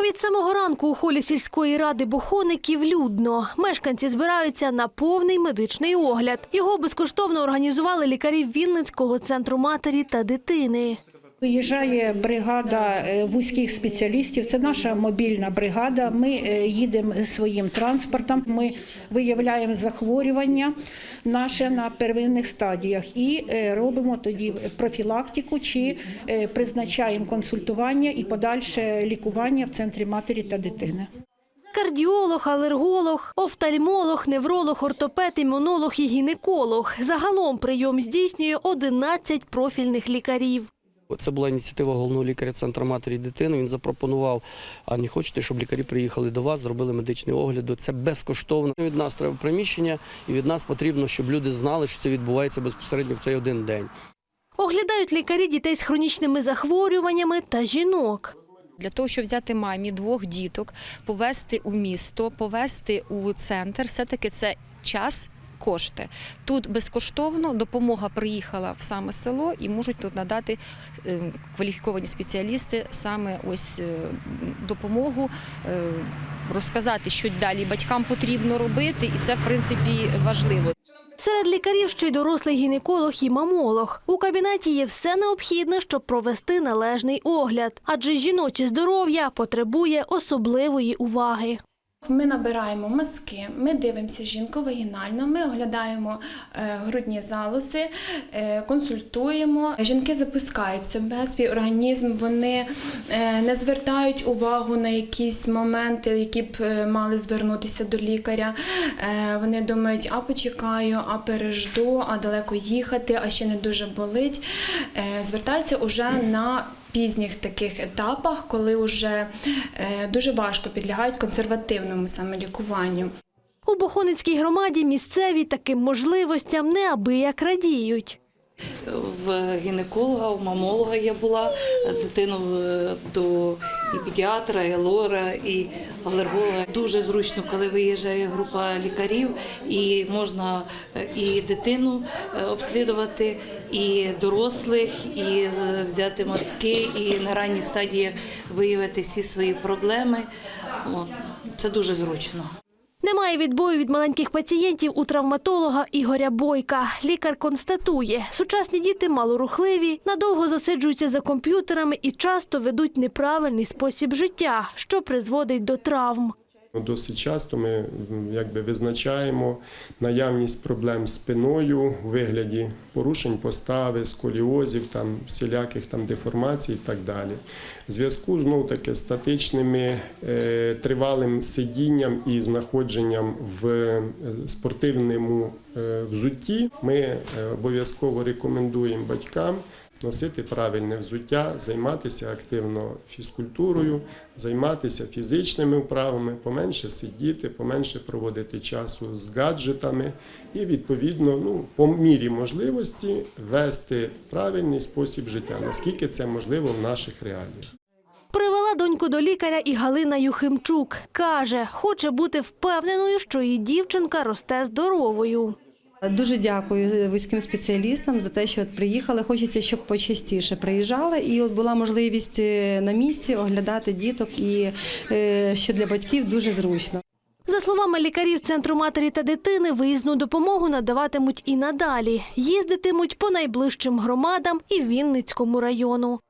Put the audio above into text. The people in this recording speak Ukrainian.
Від самого ранку у холі сільської ради Бохоників людно. Мешканці збираються на повний медичний огляд. Його безкоштовно організували лікарі Вінницького центру матері та дитини. Виїжджає бригада е, вузьких спеціалістів. Це наша мобільна бригада. Ми е, їдемо своїм транспортом. Ми виявляємо захворювання наше на первинних стадіях і е, робимо тоді профілактику чи призначаємо консультування і подальше лікування в центрі матері та дитини. Кардіолог, алерголог, офтальмолог, невролог, ортопед, імунолог і гінеколог. Загалом прийом здійснює 11 профільних лікарів. Це була ініціатива головного лікаря центру матері і дитини. Він запропонував, а не хочете, щоб лікарі приїхали до вас, зробили медичний огляд. Це безкоштовно. Від нас треба приміщення, і від нас потрібно, щоб люди знали, що це відбувається безпосередньо в цей один день. Оглядають лікарі дітей з хронічними захворюваннями та жінок. Для того, щоб взяти мамі двох діток, повезти у місто, повезти у центр, все-таки це час. Кошти тут безкоштовно допомога приїхала в саме село і можуть тут надати е, кваліфіковані спеціалісти саме ось е, допомогу е, розказати, що далі батькам потрібно робити, і це в принципі важливо. Серед лікарів ще й дорослий гінеколог і мамолог. У кабінеті є все необхідне, щоб провести належний огляд, адже жіноче здоров'я потребує особливої уваги. Ми набираємо мазки, ми дивимося жінку вагінально, ми оглядаємо е, грудні залози, е, консультуємо. Жінки запускають себе, свій організм, вони е, не звертають увагу на якісь моменти, які б мали звернутися до лікаря. Вони думають, а почекаю, а пережду, а далеко їхати, а ще не дуже болить. Звертаються уже на пізніх таких етапах, коли вже е, дуже важко підлягають консервативному саме лікуванню. У Бохоницькій громаді місцеві таким можливостям неабияк радіють. В гінеколога, у мамолога я була, дитину до і педіатра, і лора, і алерголога. Дуже зручно, коли виїжджає група лікарів, і можна е, і дитину е, обслідувати, і дорослих, і взяти мазки, і на ранніх стадіях виявити всі свої проблеми. Це дуже зручно. Немає відбою від маленьких пацієнтів у травматолога Ігоря Бойка. Лікар констатує, сучасні діти малорухливі, надовго засиджуються за комп'ютерами і часто ведуть неправильний спосіб життя, що призводить до травм. Досить часто ми якби визначаємо наявність проблем з спиною у вигляді порушень постави, сколіозів, там всіляких там деформацій і так далі. В зв'язку знов таки статичними е, тривалим сидінням і знаходженням в е, спортивному е, взутті ми обов'язково рекомендуємо батькам носити правильне взуття, займатися активно фізкультурою, займатися фізичними вправами, поменше сидіти, поменше проводити часу з гаджетами і відповідно, ну по мірі можливості вести правильний спосіб життя, наскільки це можливо в наших реаліях. Привела доньку до лікаря і Галина Юхимчук. Каже, хоче бути впевненою, що її дівчинка росте здоровою. Дуже дякую вузьким спеціалістам за те, що от приїхали. Хочеться, щоб почастіше приїжджали, і от була можливість е, на місці оглядати діток, і е, що для батьків дуже зручно. За словами лікарів Центру матері та дитини, виїзну допомогу надаватимуть і надалі. Їздитимуть по найближчим громадам і Вінницькому району.